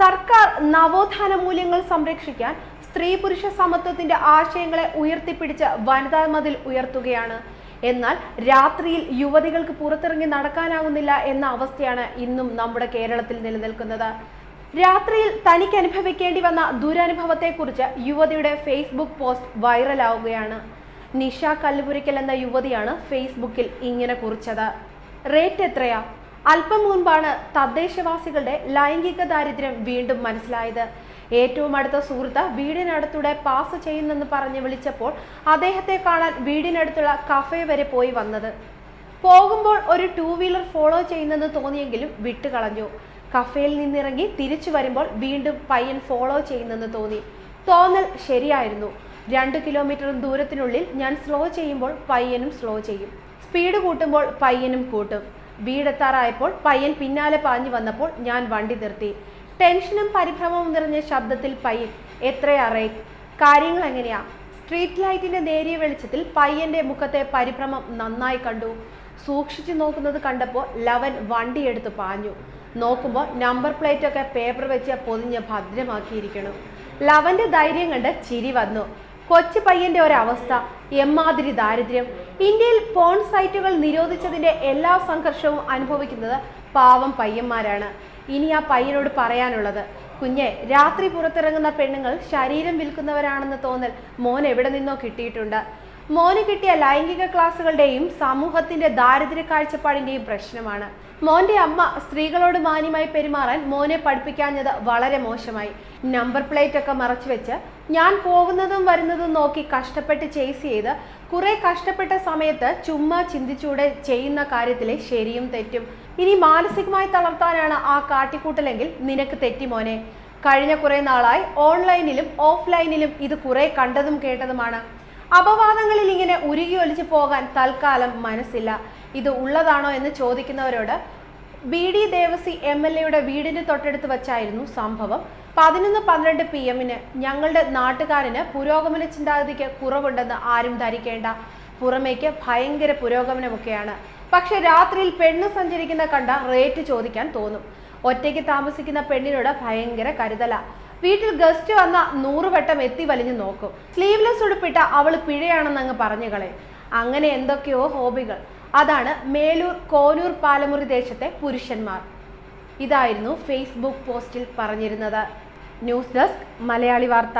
സർക്കാർ നവോത്ഥാന മൂല്യങ്ങൾ സംരക്ഷിക്കാൻ സ്ത്രീ പുരുഷ സമത്വത്തിന്റെ ആശയങ്ങളെ ഉയർത്തിപ്പിടിച്ച് വനിതാ മതിൽ ഉയർത്തുകയാണ്. എന്നാൽ രാത്രിയിൽ യുവതികൾക്ക് പുറത്തിറങ്ങി നടക്കാനാകുന്നില്ല എന്ന അവസ്ഥയാണ് ഇന്നും നമ്മുടെ കേരളത്തിൽ നിലനിൽക്കുന്നത്. രാത്രിയിൽ തനിക്ക് അനുഭവിക്കേണ്ടി വന്ന ദുരനുഭവത്തെക്കുറിച്ച് യുവതിയുടെ ഫേസ്ബുക്ക് പോസ്റ്റ് വൈറലാവുകയാണ്. നിഷ കല്ലുപുരിക്കൽ എന്ന യുവതിയാണ് ഫേസ്ബുക്കിൽ ഇങ്ങനെ കുറിച്ചത്. റേറ്റ് എത്രയാ? അല്പം മുൻപാണ് തദ്ദേശവാസികളുടെ ലൈംഗിക ദാരിദ്ര്യം വീണ്ടും മനസ്സിലായത്. ഏറ്റവും അടുത്ത സുഹൃത്ത് വീടിനടുത്തൂടെ പാസ് ചെയ്യുന്നെന്ന് പറഞ്ഞ് വിളിച്ചപ്പോൾ അദ്ദേഹത്തെ കാണാൻ വീടിനടുത്തുള്ള കഫേ വരെ പോയി വന്നത്. പോകുമ്പോൾ ഒരു ടൂ വീലർ ഫോളോ ചെയ്യുന്നെന്ന് തോന്നിയെങ്കിലും വിട്ടുകളഞ്ഞു. കഫേയിൽ നിന്നിറങ്ങി തിരിച്ചു വരുമ്പോൾ വീണ്ടും പയ്യൻ ഫോളോ ചെയ്യുന്നെന്ന് തോന്നി. തോന്നൽ ശരിയായിരുന്നു. രണ്ട് കിലോമീറ്റർ ദൂരത്തിനുള്ളിൽ ഞാൻ സ്ലോ ചെയ്യുമ്പോൾ പയ്യനും സ്ലോ ചെയ്യും. സ്പീഡ് കൂട്ടുമ്പോൾ പയ്യനും കൂട്ടും. വീടെത്താറായപ്പോൾ പയ്യൻ പിന്നാലെ പാഞ്ഞു വന്നപ്പോൾ ഞാൻ വണ്ടി നിർത്തി. ടെൻഷനും പരിഭ്രമവും നിറഞ്ഞ ശബ്ദത്തിൽ പയ്യൻ എത്രയാ റേറ്റ് കാര്യങ്ങൾ എങ്ങനെയാ? സ്ട്രീറ്റ് ലൈറ്റിന്റെ നേരിയ വെളിച്ചത്തിൽ പയ്യന്റെ മുഖത്തെ പരിഭ്രമം നന്നായി കണ്ടു. സൂക്ഷിച്ചു നോക്കുന്നത് കണ്ടപ്പോൾ ലവൻ വണ്ടിയെടുത്ത് പാഞ്ഞു. നോക്കുമ്പോൾ നമ്പർ പ്ലേറ്റ് ഒക്കെ പേപ്പർ വെച്ച് പൊതിഞ്ഞ് ഭദ്രമാക്കിയിരിക്കണം ലവന്റെ ധൈര്യം കണ്ട് ചിരി വന്നു. കൊച്ചു പയ്യന്റെ ഒരവസ്ഥ എമ്മാതിരി ദാരിദ്ര്യം. ഇന്ത്യയിൽ പോൺ സൈറ്റുകൾ നിരോധിച്ചതിന്റെ എല്ലാ സംഘർഷവും അനുഭവിക്കുന്നത് പാവം പയ്യന്മാരാണ്. ഇനി ആ പയ്യനോട് പറയാനുള്ളത് കുഞ്ഞെ രാത്രി പുറത്തിറങ്ങുന്ന പെണ്ണുങ്ങൾ ശരീരം വിൽക്കുന്നവരാണെന്ന് തോന്നൽ മോൻ എവിടെ നിന്നോ കിട്ടിയിട്ടുണ്ട്. മോന് കിട്ടിയ ലൈംഗിക ക്ലാസുകളുടെയും സമൂഹത്തിന്റെ ദാരിദ്ര്യ കാഴ്ചപ്പാടിന്റെയും പ്രശ്നമാണ്. മോന്റെ അമ്മ സ്ത്രീകളോട് മാന്യമായി പെരുമാറാൻ മോനെ പഠിപ്പിക്കാഞ്ഞത് വളരെ മോശമായി. നമ്പർ പ്ലേറ്റ് ഒക്കെ മറച്ചു വെച്ച് ഞാൻ പോകുന്നതും വരുന്നതും നോക്കി കഷ്ടപ്പെട്ട് ചേസ് ചെയ്ത് കുറെ കഷ്ടപ്പെട്ട സമയത്ത് ചുമ്മാ ചിന്തിച്ചൂടെ ചെയ്യുന്ന കാര്യത്തിലെ ശരിയും തെറ്റും. ഇനി മാനസികമായി തളർത്താനാണ് ആ കാട്ടിക്കൂട്ടലെങ്കിൽ നിനക്ക് തെറ്റി മോനെ. കഴിഞ്ഞ കുറെ നാളായി ഓൺലൈനിലും ഓഫ്ലൈനിലും ഇത് കുറെ കണ്ടതും കേട്ടതുമാണ്. അപവാദങ്ങളിൽ ഇങ്ങനെ ഉരുകി ഒലിച്ചു പോകാൻ തൽക്കാലം മനസ്സില്ല. ഇത് ഉള്ളതാണോ എന്ന് ചോദിക്കുന്നവരോട് B D Devassy M L എയുടെ വീടിന് തൊട്ടടുത്ത് വച്ചായിരുന്നു സംഭവം. പതിനൊന്ന് പന്ത്രണ്ട് പി എമ്മിന് ഞങ്ങളുടെ നാട്ടുകാരന് പുരോഗമന ചിന്താഗതിക്ക് കുറവുണ്ടെന്ന് ആരും ധരിക്കേണ്ട. പുറമേക്ക് ഭയങ്കര പുരോഗമനമൊക്കെയാണ്. പക്ഷെ രാത്രിയിൽ പെണ്ണ് സഞ്ചരിക്കുന്ന കണ്ട റേറ്റ് ചോദിക്കാൻ തോന്നും. ഒറ്റയ്ക്ക് താമസിക്കുന്ന പെണ്ണിനോട് ഭയങ്കര കരുതല. വീട്ടിൽ ഗസ്റ്റ് വന്ന നൂറുവട്ടം എത്തി വലിഞ്ഞു നോക്കും. സ്ലീവ്ലെസ് ഉടുപ്പിട്ട അവൾ പിഴയാണെന്ന് അങ്ങ് പറഞ്ഞു കളെ അങ്ങനെ എന്തൊക്കെയോ ഹോബികൾ. അതാണ് മേലൂർ കോനൂർ പാലമുറി ദേശത്തെ പുരുഷന്മാർ. ഇതായിരുന്നു ഫേസ്ബുക്ക് പോസ്റ്റിൽ പറഞ്ഞിരുന്നത്. ന്യൂസ് ഡെസ്ക് മലയാളി വാർത്ത.